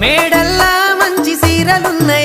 మేడల్లా మంచి సీరలున్నాయి